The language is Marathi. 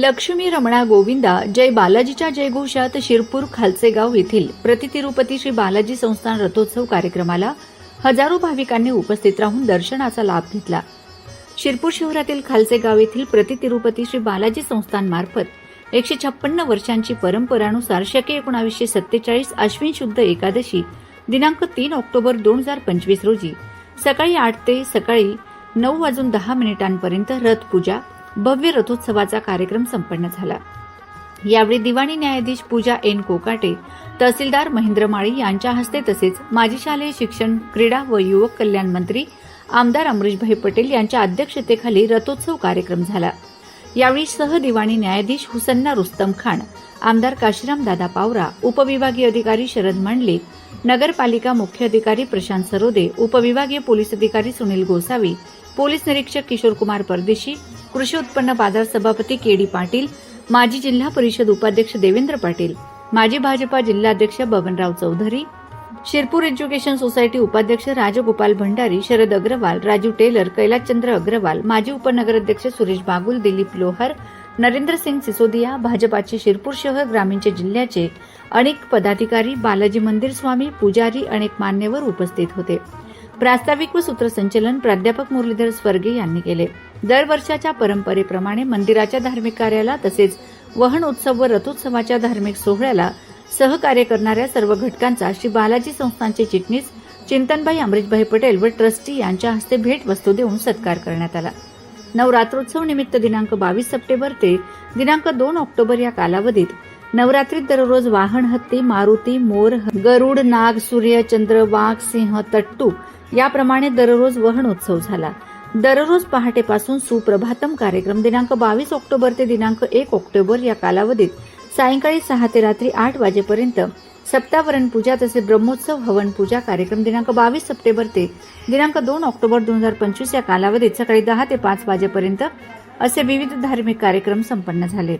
लक्ष्मी रमणा गोविंदा जय बालाजीच्या जयघोषात शिरपूर खालसेगाव येथील प्रतितिरुपती श्री बालाजी संस्थान रथोत्सव कार्यक्रमाला हजारो भाविकांनी उपस्थित राहून दर्शनाचा लाभ घेतला. शिरपूर शहरातील खालसेगाव येथील प्रतितिरुपती श्री बालाजी संस्थानमार्फत एकशे छप्पन्न वर्षांची परंपरानुसार शके एकोणावीसशे सत्तेचाळीस अश्विन शुद्ध एकादशी दिनांक तीन ऑक्टोबर दोन हजार पंचवीस रोजी सकाळी आठ ते सकाळी नऊ वाजून दहा मिनिटांपर्यंत रथपूजा भव्य रथोत्सवाचा कार्यक्रम संपन्न झाला. यावेळी दिवाणी न्यायाधीश पूजा एन कोकाटे तहसीलदार महेंद्र माळी यांच्या हस्ते तसेच माजी शालेय शिक्षण क्रीडा व युवक कल्याण मंत्री आमदार अमरीशभाई पटेल यांच्या अध्यक्षतेखाली रथोत्सव कार्यक्रम झाला. यावेळी सह दिवाणी न्यायाधीश हुसन्ना रुस्तम खान आमदार काशीराम दादा पावरा उपविभागीय अधिकारी शरद मांडले नगरपालिका मुख्य अधिकारी प्रशांत सरोदे उपविभागीय पोलीस अधिकारी सुनील गोसावी पोलीस निरीक्षक किशोर कुमार परदेशी कृषी उत्पन्न बाजार सभापती के डी पाटील माजी जिल्हा परिषद उपाध्यक्ष देवेंद्र पाटील माजी भाजपा जिल्हाध्यक्ष बबनराव चौधरी शिरपूर एज्युकेशन सोसायटी उपाध्यक्ष राजगोपाल भंडारी शरद अग्रवाल राजू टेलर कैलासचंद्र अग्रवाल माजी उपनगराध्यक्ष सुरेश बागुल दिलीप लोहर नरेंद्र सिंग सिसोदिया भाजपाचे शिरपूर शहर ग्रामीणचे जिल्ह्याचे अनेक पदाधिकारी बालाजी मंदिर स्वामी पुजारी अनेक मान्यवर उपस्थित होते. प्रास्ताविक व सूत्रसंचलन प्राध्यापक मुरलीधर स्वर्गे यांनी केले. दरवर्षाच्या परंपरेप्रमाणे मंदिराच्या धार्मिक कार्याला तसेच वहन उत्सव व रथोत्सवाच्या धार्मिक सोहळ्याला सहकार्य करणाऱ्या सर्व घटकांचा श्री बालाजी संस्थानचे चिटणीस चिंतनभाई अमरीशभाई पटेल व ट्रस्टी यांच्या हस्ते भेट वस्तू देऊन सत्कार करण्यात आला. नवरात्रोत्सव निमित्त दिनांक बावीस सप्टेंबर ते दिनांक दोन ऑक्टोबर या कालावधीत नवरात्रीत दररोज वाहन हत्ती मारुती मोर गरुड नाग सूर्य चंद्र वाघ सिंह तट्टू याप्रमाणे दररोज वहन उत्सव झाला. दररोज पहाटेपासून सुप्रभातम कार्यक्रम दिनांक बावीस ऑक्टोबर ते दिनांक एक ऑक्टोबर या कालावधीत सायंकाळी सहा ते रात्री आठ वाजेपर्यंत सप्तावरण पूजा तसेच ब्रह्मोत्सव हवन पूजा कार्यक्रम दिनांक बावीस सप्टेंबर ते दिनांक दोन ऑक्टोबर दोन हजार पंचवीस या कालावधीत सकाळी दहा ते पाच वाजेपर्यंत असे विविध धार्मिक कार्यक्रम संपन्न झालेत.